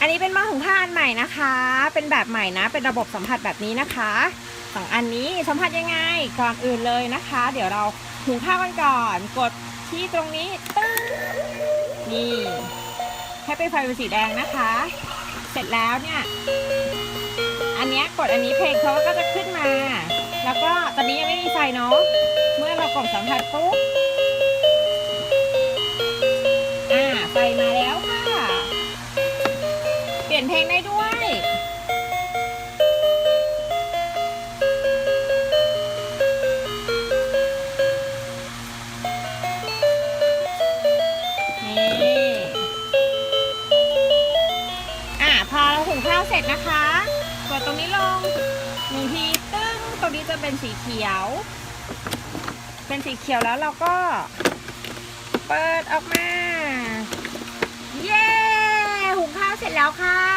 อันนี้เป็นหม้อหุงข้าวอันใหม่นะคะ เป็นแบบใหม่นะ เป็นระบบสัมผัสแบบนี้นะคะสองอันนี้สัมผัสยังไงก่อนอื่นเลยนะคะ เดี๋ยวเราหุงข้าวกันก่อน กดที่ตรงนี้ตึ้งนี่ให้เป็นไฟเป็นสีแดงนะคะ เสร็จแล้วเนี่ยอันนี้กดอันนี้เพลงเขาก็จะขึ้นมา แล้วก็ตอนนี้ยังไม่มีไฟเนาะเมื่อเรากดสัมผัสปุ๊บ ลี่ยนเพลงได้ด้วย นี่ อ่าพอเราหุงข้าวเสร็จนะคะกดตรงนี้ลงหนึ่งทีตึ้งตรงนี้จะเป็นสีเขียว เป็นสีเขียวแล้วเราก็เปิดออกมา เย้ หุงข้าวเสร็จแล้วค่ะ